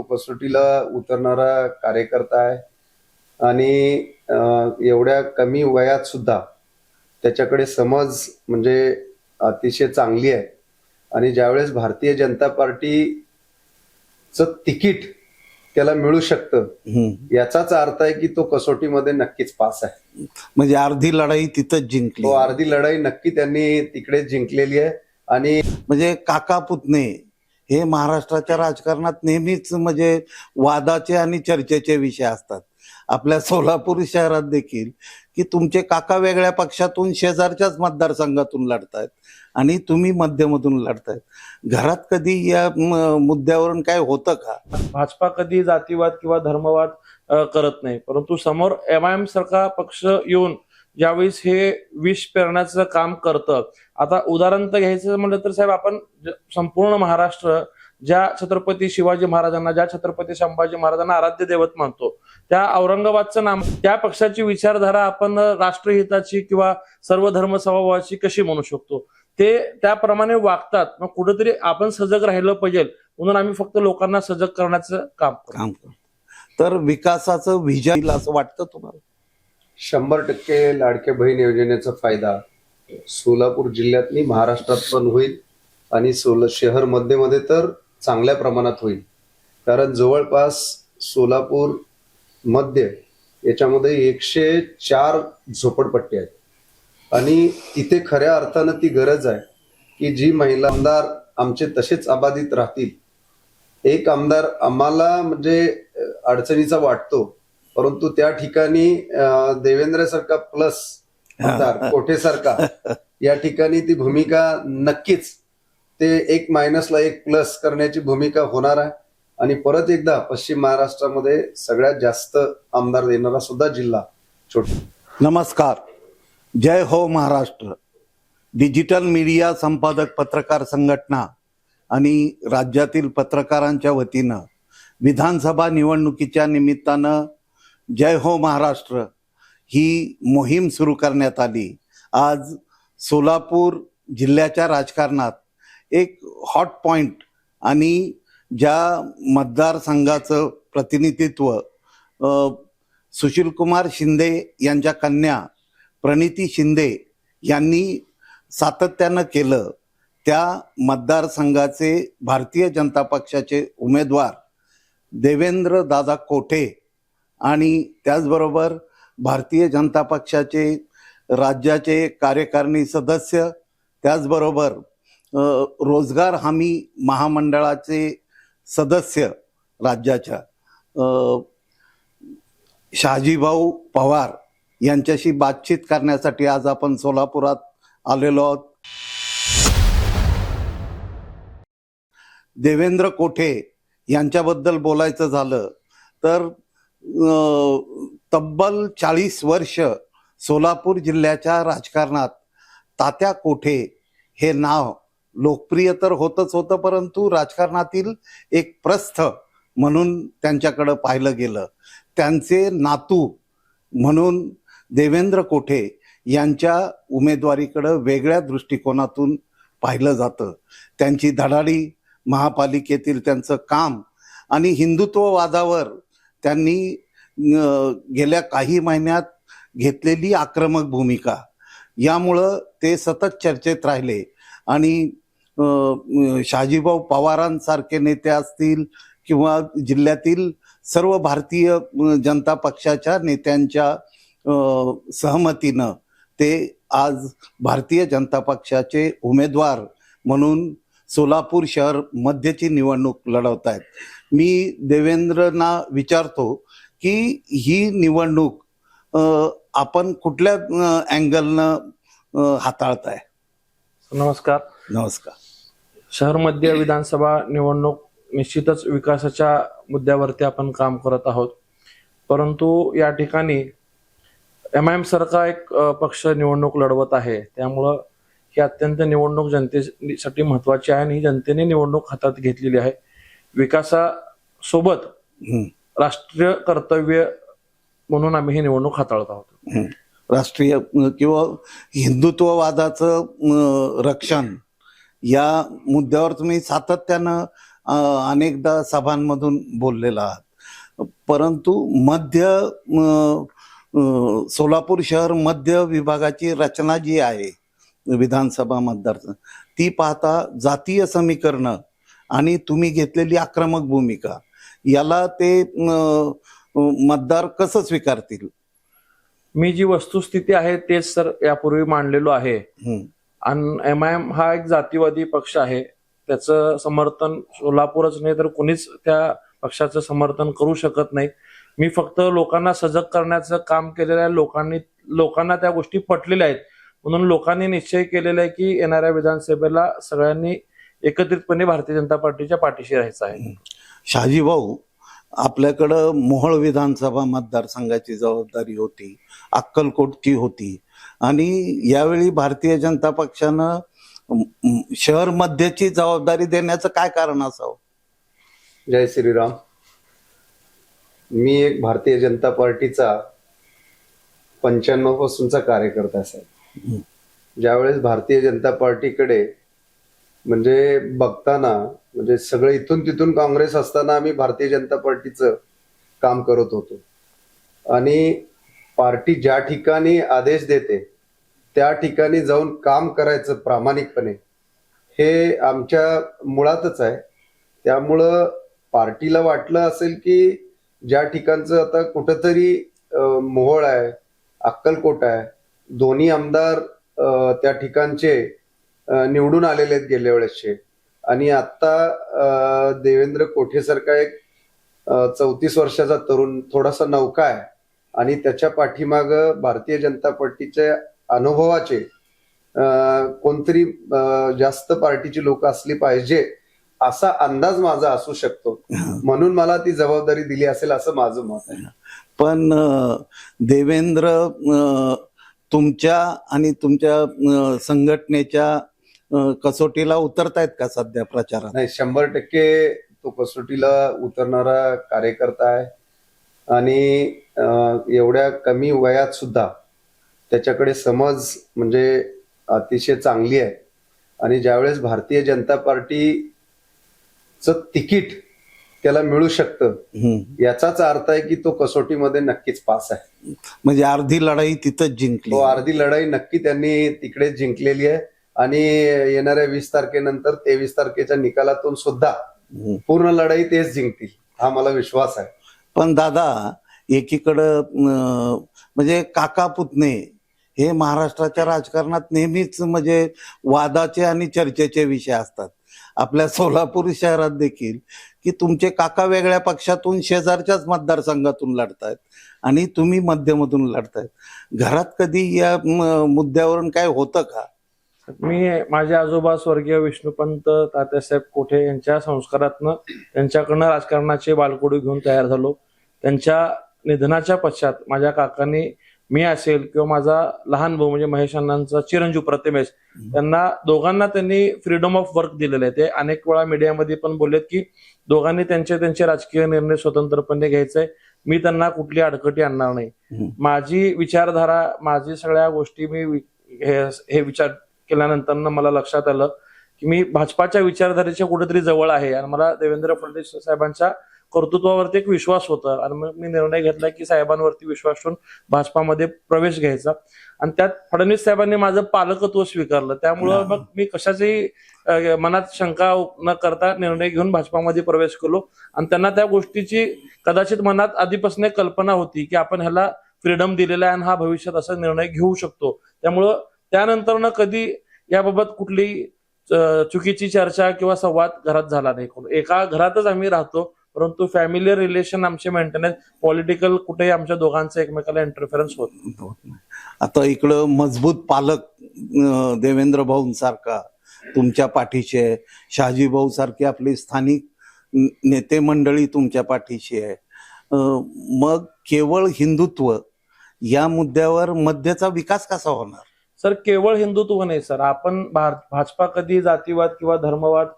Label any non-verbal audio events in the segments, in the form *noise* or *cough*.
तो कसोटीला उतरणारा कार्यकर्ता आहे. आणि एवढ्या कमी वयात सुद्धा त्याच्याकडे समज म्हणजे अतिशय चांगली आहे. आणि ज्यावेळेस भारतीय जनता पार्टीचं तिकीट त्याला मिळू शकतं. याचाच अर्थ आहे की तो कसोटीमध्ये नक्कीच पास आहे. म्हणजे अर्धी लढाई तिथंच जिंकली. तो अर्धी लढाई नक्की त्यांनी तिकडे जिंकलेली आहे. आणि म्हणजे काका पुतणे हे महाराष्ट्राच्या राजकारणात नेहमीच म्हणजे वादाचे आणि चर्चेचे विषय असतात. आपल्या सोलापूर शहरात देखील की तुमचे काका वेगळ्या पक्षातून शेजारच्याच मतदारसंघातून लढतायत आणि तुम्ही मध्यमधून लढतायत. घरात कधी या मुद्द्यावरून काय होतं का? भाजपा कधी जातीवाद किंवा धर्मवाद करत नाही. परंतु समोर एम आय एम सारखा पक्ष येऊन ज्यावेळेस हे विष पेरण्याचं काम करतं आता उदाहरण तर घ्यायचं म्हणलं तर साहेब आपण संपूर्ण महाराष्ट्र ज्या छत्रपती शिवाजी महाराजांना ज्या छत्रपती संभाजी महाराजांना आराध्य दैवत मानतो त्या औरंगाबादचं नाम त्या पक्षाची विचारधारा आपण राष्ट्रहिताची किंवा सर्व धर्म समभावाची कशी म्हणू शकतो? ते त्याप्रमाणे वागतात. मग कुठेतरी आपण सजग राहिलं पाहिजे म्हणून आम्ही फक्त लोकांना सजग करण्याचं काम करतो. काम करतो. तर विकासाचं विजय असं वाटतं तुम्हाला? शंभर टक्के लाडके बहीण योजनेचा फायदा. सोलापूर जिल्ह्यातली महाराष्ट्रात पण होईल आणि सोल शहरमध्ये मध्ये तर चांगल्या प्रमाणात होईल. कारण जवळपास सोलापूरमध्ये याच्यामध्ये एकशे चार झोपडपट्टी आहेत. आणि तिथे खऱ्या अर्थानं ती गरज आहे की जी महिला आमदार आमचे तसेच अबाधित राहतील. एक आमदार आम्हाला म्हणजे अडचणीचा वाटतो परंतु त्या ठिकाणी देवेंद्र सरकार प्लस आमदार कोठे सारखा या ठिकाणी ती भूमिका नक्कीच ते एक मायनसला एक प्लस करण्याची भूमिका होणार आहे. आणि परत एकदा पश्चिम महाराष्ट्रामध्ये सगळ्यात जास्त आमदार देणारा सुद्धा जिल्हा छोट. नमस्कार. जय हो महाराष्ट्र. डिजिटल मीडिया संपादक पत्रकार संघटना आणि राज्यातील पत्रकारांच्या वतीनं विधानसभा निवडणुकीच्या निमित्तानं जय हो महाराष्ट्र. ही मोहीम सुरू करण्यात आली. आज सोलापूर जिल्ह्याच्या राजकारणात एक हॉट पॉइंट आणि ज्या मतदारसंघाचं प्रतिनिधित्व सुशीलकुमार शिंदे यांच्या कन्या प्रणिती शिंदे यांनी सातत्यानं केलं. त्या मतदारसंघाचे भारतीय जनता पक्षाचे उमेदवार देवेंद्र दादा कोठे आणि त्याचबरोबर भारतीय जनता पक्षाचे राज्याचे कार्यकारिणी सदस्य त्याचबरोबर रोजगार हमी महामंडळाचे सदस्य राज्याच्या शहाजीभाऊ पवार यांच्याशी बातचीत करण्यासाठी आज आपण सोलापुरात आलेलो आहोत. देवेंद्र कोठे यांच्याबद्दल बोलायचं झालं तर तब्बल चाळीस वर्ष सोलापूर जिल्ह्याच्या राजकारणात तात्या कोठे हे नाव लोकप्रिय तर होतच होतं परंतु राजकारणातील एक प्रस्थ म्हणून त्यांच्याकडं पाहिलं गेलं. त्यांचे नातू म्हणून देवेंद्र कोठे यांच्या उमेदवारीकडं वेगळ्या दृष्टिकोनातून पाहिलं जातं. त्यांची धडाडी महापालिकेतील त्यांचं काम आणि हिंदुत्ववादावर त्यांनी गेल्या काही महिन्यात घेतलेली आक्रमक भूमिका. यामुळं ते सतत चर्चेत राहिले. आणि शहाजीभाऊ पवारांसारखे नेते असतील किंवा जिल्ह्यातील सर्व भारतीय जनता पक्षाच्या नेत्यांच्या सहमतीनं ते आज भारतीय जनता पक्षाचे उमेदवार म्हणून सोलापूर शहर मध्यची निवडणूक लढवत आहेत मी देवेंद्रना विचारतो की ही निवडणूक आपण कुठल्या अँगलनं हाताळताय? नमस्कार. नमस्कार. शहर मध्य विधानसभा निवडणूक निश्चितच विकासाच्या मुद्द्यावरती आपण काम करत आहोत. परंतु या ठिकाणी एम आय एम सारखा एक पक्ष निवडणूक लढवत आहे. त्यामुळं ही अत्यंत निवडणूक जनतेसाठी महत्वाची आहे आणि ही जनतेने निवडणूक हातात घेतलेली आहे. विकासासोबत. राष्ट्रीय कर्तव्य म्हणून आम्ही ही निवडणूक हाताळत आहोत. राष्ट्रीय किंवा हिंदुत्ववादाचं रक्षण या मुद्द्यावर तुम्ही सातत्यानं अनेकदा सभांमधून बोललेला आहात परंतु मध्य सोलापूर शहर मध्य विभागाची रचना जी आहे विधानसभा मतदारसंघ ती पाहता जातीय समीकरणं आणि तुम्ही घेतलेली आक्रमक भूमिका याला ते मतदार कसं स्वीकारतील? मी जी वस्तुस्थिती आहे तेच सर यापूर्वी मांडलेलो आहे. आणि एम आय एम हा एक जातीवादी पक्ष आहे. त्याचं समर्थन सोलापूरच नाही तर कुणीच त्या पक्षाचं समर्थन करू शकत नाही. मी फक्त लोकांना सजग करण्याचं काम केलेलं आहे. लोकांनी लोकांना त्या गोष्टी पटलेल्या आहेत. म्हणून लोकांनी निश्चय केलेला आहे की येणाऱ्या विधानसभेला सगळ्यांनी एकत्रितपणे भारतीय जनता पार्टीच्या पाठीशी राहायचं आहे. शहाजी भाऊ आपल्याकडं मोहोळ विधानसभा मतदारसंघाची जबाबदारी होती अक्कलकोटची होती. आणि यावेळी भारतीय जनता पक्षानं शहर मध्यची जबाबदारी देण्याचं काय कारण असावं? जय श्रीराम. मी एक भारतीय जनता पार्टीचा पंच्याण्णव पासूनचा कार्यकर्ता असेल ज्यावेळेस भारतीय जनता पार्टीकडे म्हणजे बघताना म्हणजे सगळं इथून तिथून काँग्रेस असताना आम्ही भारतीय जनता पार्टीचं काम करत होतो. आणि पार्टी ज्या ठिकाणी आदेश देते त्या ठिकाणी जाऊन काम करायचं प्रामाणिकपणे हे आमच्या मुळातच आहे. त्यामुळं पार्टीला वाटलं असेल की ज्या ठिकाणचं आता कुठंतरी मोहोळ आहे अक्कलकोट आहे दोन्ही आमदार त्या ठिकाणचे निवडून आलेले आहेत गेल्या वेळेसचे. आणि आता देवेंद्र कोठेसारखा एक चौतीस वर्षाचा तरुण थोडासा नौका आहे. आणि त्याच्या पाठीमाग भारतीय जनता पार्टीच्या अनुभवाचे कोणतरी जास्त पार्टीची लोक असली पाहिजे असा अंदाज माझा असू शकतो. म्हणून मला ती जबाबदारी दिली असेल असं माझं मत आहे. पण देवेंद्र तुमच्या आणि तुमच्या संघटनेच्या कसोटीला उतरतायत का सध्या प्रचारात? नाही शंभर टक्के तो कसोटीला उतरणारा कार्यकर्ता आहे. आणि एवढ्या कमी वयात सुद्धा त्याच्याकडे समज म्हणजे अतिशय चांगली आहे. आणि ज्यावेळेस भारतीय जनता पार्टीचं तिकीट त्याला मिळू शकतं हं. याचाच अर्थ आहे की तो कसोटीमध्ये नक्कीच पास आहे. म्हणजे अर्धी लढाई तिथंच जिंकली. तो अर्धी लढाई नक्की त्यांनी तिकडे जिंकलेली आहे. आणि येणाऱ्या वीस तारखेनंतर तेवीस तारखेच्या निकालातून सुद्धा. पूर्ण लढाई तेच जिंकतील हा मला विश्वास आहे. पण दादा एकीकडं म्हणजे काका पुतणे हे महाराष्ट्राच्या राजकारणात नेहमीच म्हणजे वादाचे आणि चर्चेचे विषय असतात. आपल्या सोलापूर शहरात देखील की तुमचे काका वेगळ्या पक्षातून शेजारच्याच मतदारसंघातून लढतायत आणि तुम्ही मध्यमधून लढतायत. घरात कधी या मुद्द्यावरून काय होतं का? मी माझे आजोबा स्वर्गीय विष्णुपंत तात्यासाहेब कोठे यांच्या संस्कारातनं त्यांच्याकडनं राजकारणाचे बालकोडी घेऊन तयार झालो. त्यांच्या निधनाच्या पश्चात माझ्या काकांनी मी असेल किंवा माझा लहान भाऊ म्हणजे महेश अण्णांचा चिरंजीव प्रतिमेश त्यांना दोघांना त्यांनी फ्रीडम ऑफ वर्क दिलेलं आहे. ते अनेक वेळा मीडियामध्ये पण बोललेत की दोघांनी त्यांचे त्यांचे राजकीय निर्णय स्वतंत्रपणे घ्यायचे. मी त्यांना कुठली अडकटी आणणार नाही. माझी विचारधारा माझी सगळ्या गोष्टी मी हे हे विचार केल्यानंतर मला लक्षात आलं की मी भाजपाच्या विचारधारेच्या कुठेतरी जवळ आहे. आणि मला देवेंद्र फडणवीस साहेबांच्या कर्तृत्वावरती एक विश्वास होता. आणि मग मी निर्णय घेतला की साहेबांवरती विश्वास ठेवून भाजपामध्ये प्रवेश घ्यायचा. आणि त्यात फडणवीस साहेबांनी माझं पालकत्व स्वीकारलं. त्यामुळं. मग मी कशाचीही मनात शंका न करता निर्णय घेऊन भाजपामध्ये प्रवेश केलो. आणि त्यांना त्या गोष्टीची कदाचित मनात आधीपासून एक कल्पना होती की आपण ह्याला फ्रीडम दिलेला आहे आणि हा भविष्यात असा निर्णय घेऊ शकतो. त्यामुळं त्यानंतर ना कधी याबाबत कुठली चुकीची चर्चा किंवा संवाद घरात झाला नाही. एका घरातच आम्ही राहतो परंतु फॅमिली रिलेशन आमचे मेंटेनन्स पॉलिटिकल कुठेही आमच्या दोघांचं एकमेकाला इंटरफेरन्स होत नाही. आता इकडं मजबूत पालक अं, देवेंद्र भाऊंसारखा तुमच्या पाठीशी आहे. शहाजी भाऊ सारखी आपली स्थानिक नेते मंडळी तुमच्या पाठीशी आहे. मग केवळ हिंदुत्व या मुद्द्यावर मध्यचा विकास कसा होणार? सर केवळ हिंदुत्व नाही सर. आपण भाजपा कधी जातीवाद किंवा धर्मवाद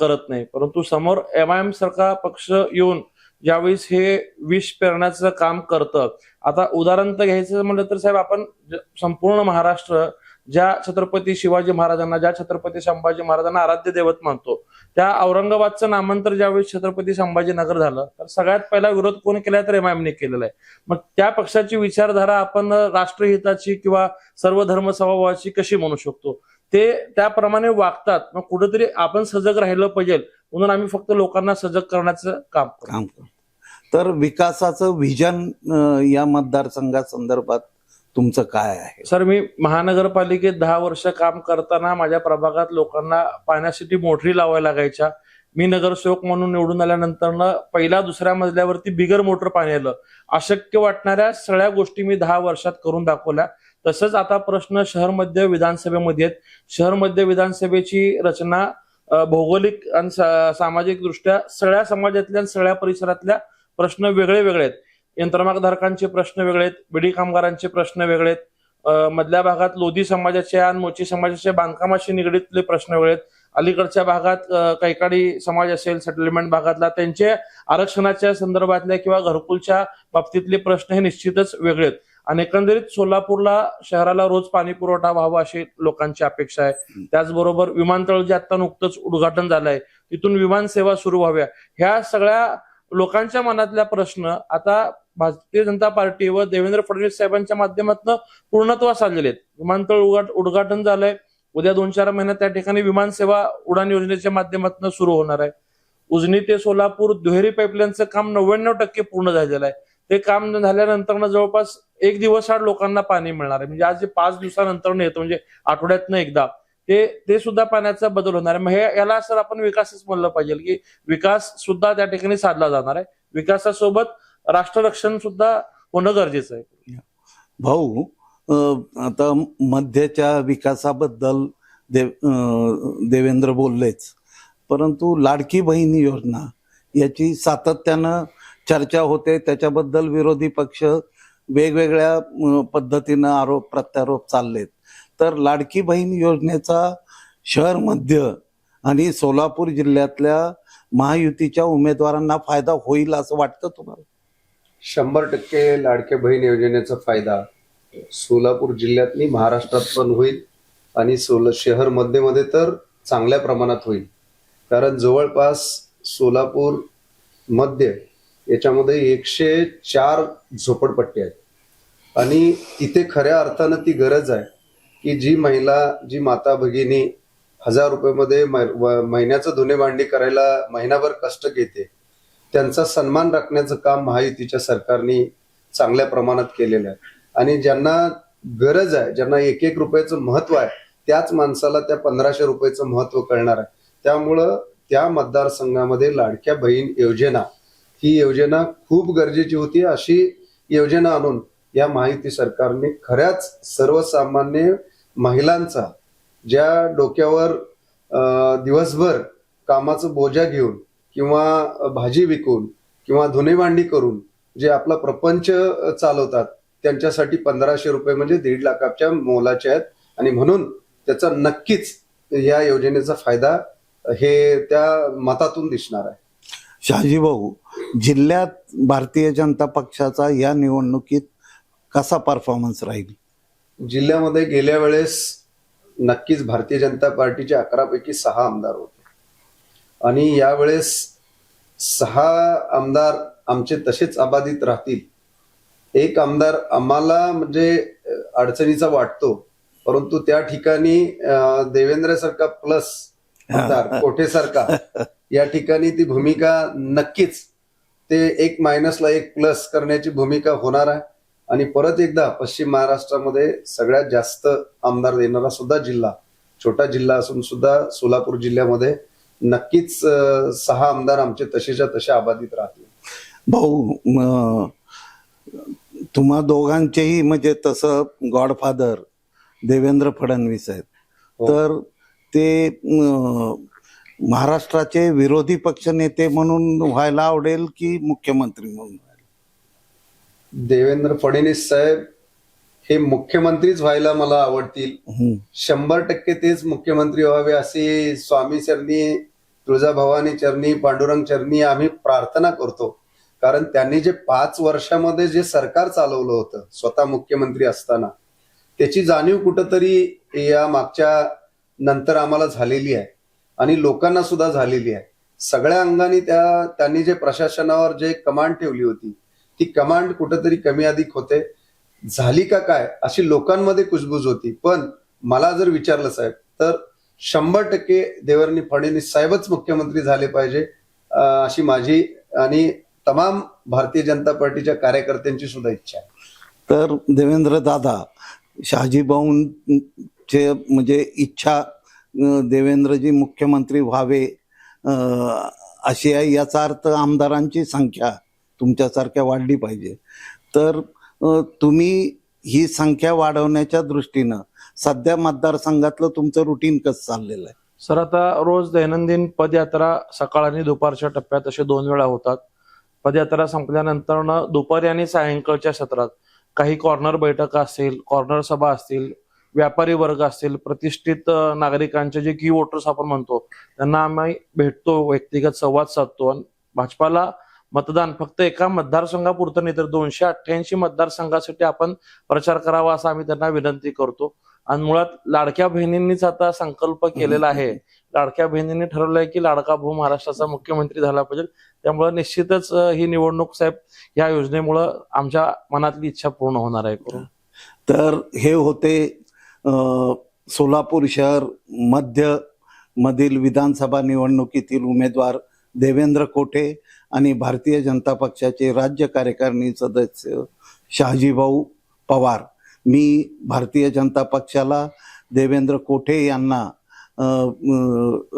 करत नाही. परंतु समोर एम आय एम सारखा पक्ष येऊन ज्यावेळेस हे विष पेरण्याचं काम करतं. आता उदाहरण तर घ्यायचं म्हणलं तर साहेब आपण संपूर्ण महाराष्ट्र ज्या छत्रपती शिवाजी महाराजांना ज्या छत्रपती संभाजी महाराजांना आराध्य दैवत मानतो त्या औरंगाबादचं नामांतर ज्यावेळी छत्रपती संभाजीनगर झालं तर सगळ्यात पहिला विरोध कोण केला तर एमआयएमने केलेला आहे. मग त्या पक्षाची विचारधारा आपण राष्ट्रहिताची किंवा सर्व धर्म समभावाची कशी म्हणू शकतो? ते त्याप्रमाणे वागतात. मग कुठेतरी आपण सजग राहिलं पाहिजे म्हणून आम्ही फक्त लोकांना सजग करण्याचं काम करतो. काम तर विकासाचं व्हिजन या मतदारसंघासंदर्भात तुमचं काय आहे? सर मी महानगरपालिकेत दहा वर्ष काम करताना माझ्या प्रभागात लोकांना पाण्यासाठी मोटरी लावायला लागायच्या. मी नगरसेवक म्हणून निवडून आल्यानंतर पहिल्या दुसऱ्या मजल्यावरती बिगर मोटर पाणी आलं. अशक्य वाटणाऱ्या सगळ्या गोष्टी मी दहा वर्षात करून दाखवल्या. तसंच आता प्रश्न शहर मध्य विधानसभेमध्ये आहेत. शहर मध्य विधानसभेची रचना भौगोलिक आणि सामाजिकदृष्ट्या सामाजिक दृष्ट्या सगळ्या समाजातल्या सगळ्या परिसरातल्या प्रश्न वेगळे वेगळे आहेत. यंत्रमागधारकांचे प्रश्न वेगळे आहेत बिडी कामगारांचे प्रश्न वेगळे आहेत मधल्या भागात लोधी समाजाच्या आणि मोची समाजाच्या बांधकामाशी निगडीतले प्रश्न वेगळे आहेत अलीकडच्या भागात कैकाडी समाज असेल सेटलमेंट भागातला त्यांचे आरक्षणाच्या संदर्भातल्या किंवा घरकुलच्या बाबतीतले प्रश्न हे निश्चितच वेगळे आहेत आणि एकंदरीत सोलापूरला शहराला रोज पाणी पुरवठा व्हावा अशी लोकांची अपेक्षा आहे. त्याचबरोबर विमानतळ जे आता नुकतंच उद्घाटन झालंय तिथून विमान सेवा सुरू व्हाव्या. ह्या सगळ्या लोकांच्या मनातल्या प्रश्न आता भारतीय जनता पार्टी व देवेंद्र फडणवीस साहेबांच्या माध्यमातून पूर्णत्वास आलेले आहेत. विमानतळ उघाट- उद्घाटन झालंय. उद्या दोन चार महिन्यात त्या ठिकाणी विमान सेवा उडान योजनेच्या माध्यमातून सुरू होणार आहे. उजनी ते सोलापूर दुहेरी पाईपलाईनचं काम नव्याण्णव टक्के पूर्ण झालेलं आहे. ते काम झाल्यानंतर जवळपास एक दिवस आड लोकांना पाणी मिळणार आहे. म्हणजे आज जे पाच दिवसानंतर येतं म्हणजे आठवड्यातनं एकदा. ते ते सुद्धा पाण्याचा बदल होणार आहे. मग हे याला सर आपण विकासच म्हणलं पाहिजे की विकास सुद्धा त्या ठिकाणी साधला जाणार आहे. विकासासोबत राष्ट्ररक्षण सुद्धा होणं गरजेचं आहे. भाऊ आता मध्याच्या विकासाबद्दल देव देवेंद्र बोललेच. परंतु लाडकी बहीण योजना याची सातत्यानं चर्चा होते. त्याच्याबद्दल विरोधी पक्ष वेगवेगळ्या पद्धतीनं आरोप प्रत्यारोप चाललेत. तर लाडकी बहीण योजनेचा शहर मध्य आणि सोलापूर जिल्ह्यातल्या महायुतीच्या उमेदवारांना फायदा होईल असं वाटतं तुम्हाला? शंभर टक्के लाडके बहीण योजनेचा फायदा सोलापूर जिल्ह्यातनी महाराष्ट्रात पण होईल आणि सोल शहर मध्येमध्ये तर चांगल्या प्रमाणात होईल. कारण जवळपास सोलापूर मध्य याच्यामध्ये एकशे चार झोपडपट्टी आहेत. आणि तिथे खऱ्या अर्थानं ती गरज आहे की जी महिला जी माता भगिनी हजार रुपयामध्ये मै- व- महिन्याचं धुणे भांडी करायला महिनाभर कष्ट घेते त्यांचा सन्मान राखण्याचं काम महायुतीच्या सरकारने चांगल्या प्रमाणात केलेलं आहे. आणि ज्यांना गरज आहे ज्यांना एक एक रुपयाचं महत्त्व आहे त्याच माणसाला त्या पंधराशे रुपयाचं महत्त्व कळणार आहे. त्यामुळं त्या मतदारसंघामध्ये लाडक्या बहीण योजना ही योजना खूप गरजेची होती. अशी योजना आणून या माहिती सरकारने खऱ्याच सर्वसामान्य महिलांचा ज्या डोक्यावर दिवसभर कामाचं बोजा घेऊन किंवा भाजी विकून किंवा धुणे भांडी करून जे आपला प्रपंच चालवतात त्यांच्यासाठी पंधराशे रुपये म्हणजे दीड लाखाच्या मोलाचे आहेत. आणि म्हणून त्याचा नक्कीच या योजनेचा फायदा हे त्या मतातून दिसणार आहे. शहाजी भाऊ जिल्ह्यात भारतीय जनता पक्षाचा या निवडणुकीत कसा परफॉर्मन्स राहील? जिल्ह्यामध्ये गेल्या वेळेस नक्कीच भारतीय जनता पार्टीचे अकरा पैकी सहा आमदार होते. आणि यावेळेस सहा आमदार आमचे तसेच अबाधित राहतील. एक आमदार आम्हाला म्हणजे अडचणीचा वाटतो परंतु त्या ठिकाणी देवेंद्र सारखा प्लस आमदार कोठेसारखा *laughs* या ठिकाणी ती भूमिका नक्कीच ते एक मायनसला एक प्लस करण्याची भूमिका होणार आहे. आणि परत एकदा पश्चिम महाराष्ट्रामध्ये सगळ्यात जास्त आमदार देणारा सुद्धा जिल्हा छोटा जिल्हा असून सुद्धा सोलापूर जिल्ह्यामध्ये नक्कीच सहा आमदार आमचे तसेच्या तसे अबाधित राहतील. भाऊ तुम्हा दोघांचेही म्हणजे तसं गॉडफादर देवेंद्र फडणवीस आहेत. हो. तर ते महाराष्ट्राचे विरोधी पक्ष नेते म्हणून व्हायला आवडेल की मुख्यमंत्री म्हणून देवेंद्र फडणवीस साहेब हे मुख्यमंत्रीच व्हायला मला आवडतील. शंभर टक्के तेच मुख्यमंत्री व्हावे असे स्वामी चरणी तुळजाभवानी चरणी पांडुरंग चरणी आम्ही प्रार्थना करतो. कारण त्यांनी जे पाच वर्षामध्ये जे सरकार चालवलं होतं स्वतः मुख्यमंत्री असताना त्याची जाणीव कुठंतरी या मागच्या नंतर आम्हाला झालेली आहे. आणि लोकांना सुद्धा झालेली आहे. सगळ्या अंगाने त्या त्यांनी जे प्रशासनावर जे कमांड ठेवली होती ती कमांड कुठंतरी कमी अधिक होते. झाली का काय अशी लोकांमध्ये कुजबूज होती. पण मला जर विचारलं साहेब तर शंभर टक्के देवरणी फडणवीस साहेबच मुख्यमंत्री झाले पाहिजे अशी माझी आणि तमाम भारतीय जनता पार्टीच्या कार्यकर्त्यांची सुद्धा इच्छा आहे. तर देवेंद्र दादा शहाजीभाऊंचे म्हणजे इच्छा देवेंद्रजी मुख्यमंत्री व्हावे अशी आहे याचा अर्थ आमदारांची संख्या तुमच्यासारख्या वाढली पाहिजे. तर तुम्ही ही संख्या वाढवण्याच्या दृष्टीनं सध्या मतदारसंघातलं तुमचं रुटीन कसं चाललेलं आहे? सर आता रोज दैनंदिन पदयात्रा सकाळ आणि दुपारच्या टप्प्यात असे दोन वेळा होतात. पदयात्रा संपल्यानंतर दुपारी आणि सायंकाळच्या सत्रात काही कॉर्नर बैठका असतील कॉर्नर सभा असतील व्यापारी वर्ग असतील प्रतिष्ठित नागरिकांचे जे की वोटर्स आपण म्हणतो त्यांना आम्ही भेटतो व्यक्तिगत संवाद साधतो. आणि भाजपाला मतदान. फक्त एका मतदारसंघापुरतं नाही तर दोनशे अठ्ठ्याऐंशी मतदारसंघासाठी आपण प्रचार करावा असं आम्ही त्यांना विनंती करतो. आणि मुळात लाडक्या बहिणींनीच आता संकल्प केलेला आहे. लाडक्या बहिणींनी ठरवलंय की लाडका भाऊ महाराष्ट्राचा मुख्यमंत्री झाला पाहिजे. त्यामुळे निश्चितच ही निवडणूक साहेब या योजनेमुळं आमच्या मनातली इच्छा पूर्ण होणार आहे. करून तर हे होते सोलापूर शहर मध्य मधील विधानसभा निवडणुकीतील उमेदवार देवेंद्र कोठे आणि भारतीय जनता पक्षाचे राज्य कार्यकारिणी सदस्य शहाजीभाऊ पवार. मी भारतीय जनता पक्षाला देवेंद्र कोठे यांना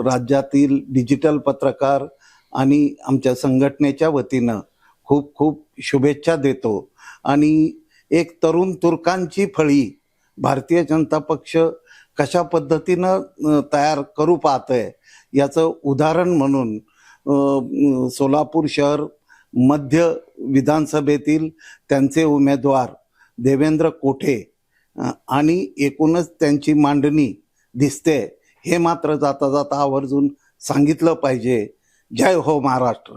राज्यातील डिजिटल पत्रकार आणि आमच्या संघटनेच्या वतीनं खूप खूप शुभेच्छा देतो. आणि एक तरुण तुर्कांची फळी भारतीय जनता पक्ष कशा पद्धतीनं तयार करू पाहतंय याचं उदाहरण म्हणून सोलापूर शहर मध्य विधानसभेतील त्यांचे उमेदवार देवेंद्र कोठे? आणि एकूणच त्यांची मांडणी दिसते हे मात्र जाता जाता आवर्जून सांगितलं पाहिजे. जय हो महाराष्ट्र.